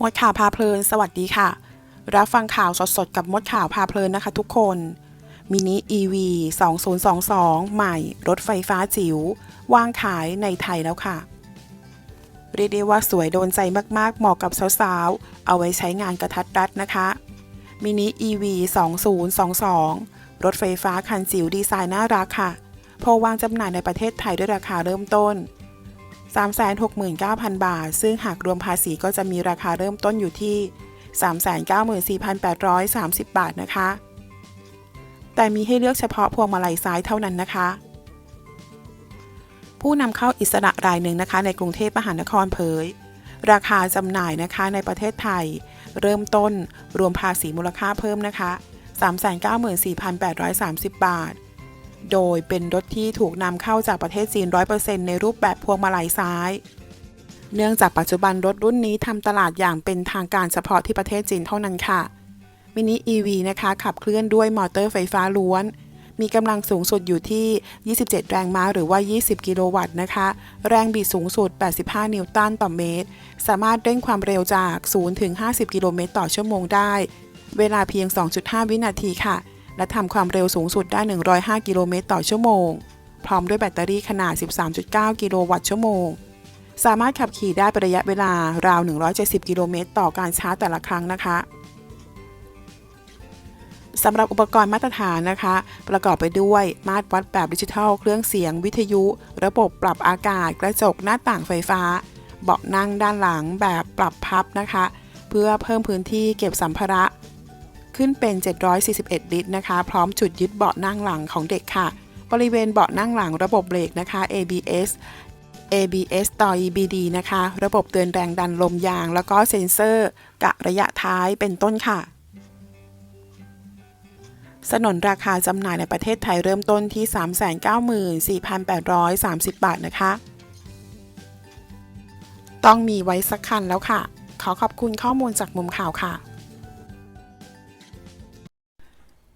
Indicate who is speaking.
Speaker 1: มดข่าวพาเพลิน สวัสดีค่ะ รับฟังข่าวสดๆ กับมดข่าวพาเพลินนะคะทุกคน มินิ EV 2022 ใหม่ รถไฟฟ้าจิ๋ววางขายในไทยแล้วค่ะ เรียกได้ว่าสวยโดนใจมากๆ เหมาะกับสาวๆ เอาไว้ใช้งานกระทัดรัดนะคะ มินิ EV 2022 รถไฟฟ้าคันจิ๋วดีไซน์น่ารักค่ะ พอวางจำหน่ายในประเทศไทยด้วยราคาเริ่มต้น 369,000 บาท ซึ่งหากรวมภาษีก็จะมีราคาเริ่มต้นอยู่ที่ 394,830 บาทนะคะ แต่มีให้เลือกเฉพาะพวงมาลัยซ้ายเท่านั้นนะคะ ผู้นำเข้าอิสระรายหนึ่งนะคะ ในกรุงเทพมหานครเผย ราคาจำหน่ายนะคะในประเทศไทย เริ่มต้นรวมภาษีมูลค่าเพิ่มนะคะ 394,830 บาท โดยเป็นรถที่ถูกนำเข้าจากประเทศจีน 100%ในรูปแบบพวงมาลัยซ้าย เนื่องจากปัจจุบันรถรุ่นนี้ทำตลาดอย่างเป็นทางการเฉพาะที่ประเทศจีนเท่านั้นค่ะ มินิ EV นะคะขับเคลื่อนด้วยมอเตอร์ไฟฟ้าล้วน มีกำลังสูงสุดอยู่ที่ 27 แรงม้าหรือว่า 20 กิโลวัตต์นะคะ แรงบิดสูงสุด 85 นิวตันต่อเมตร สามารถเร่งความเร็วจาก 0 ถึง 50 กิโลเมตรต่อชั่วโมงได้ เวลาเพียง 2.5 วินาทีค่ะ และทำความเร็วสูงสุดได้ 105 กิโลเมตรต่อชั่วโมง พร้อมด้วยแบตเตอรี่ขนาด 13.9 กิโลวัตต์ชั่วโมง สามารถขับขี่ได้เป็นระยะเวลาราว 170 กิโลเมตรต่อการชาร์จแต่ละครั้งนะคะสำหรับอุปกรณ์มาตรฐานนะคะ ประกอบไปด้วยมาตรวัดแบบดิจิทัล เครื่องเสียงวิทยุ ระบบปรับอากาศ กระจกหน้าต่างไฟฟ้า เบาะนั่งด้านหลังแบบปรับพับนะคะ เพื่อเพิ่มพื้นที่เก็บสัมภาระ ขึ้นเป็น 741 ลิตรนะคะ พร้อมจุดยึดเบาะนั่งหลังของเด็กค่ะ บริเวณเบาะนั่งหลังระบบเบรกนะคะ ABS ABS ต่อ EBD นะคะ ระบบเตือนแรงดันลมยาง แล้วก็เซ็นเซอร์กะระยะท้ายเป็นต้นค่ะ สนนราคาจำหน่ายในประเทศไทยเริ่มต้นที่ 394,830 บาทนะคะ ต้องมีไว้สักคันแล้วค่ะ ขอขอบคุณข้อมูลจากมุมข่าวค่ะ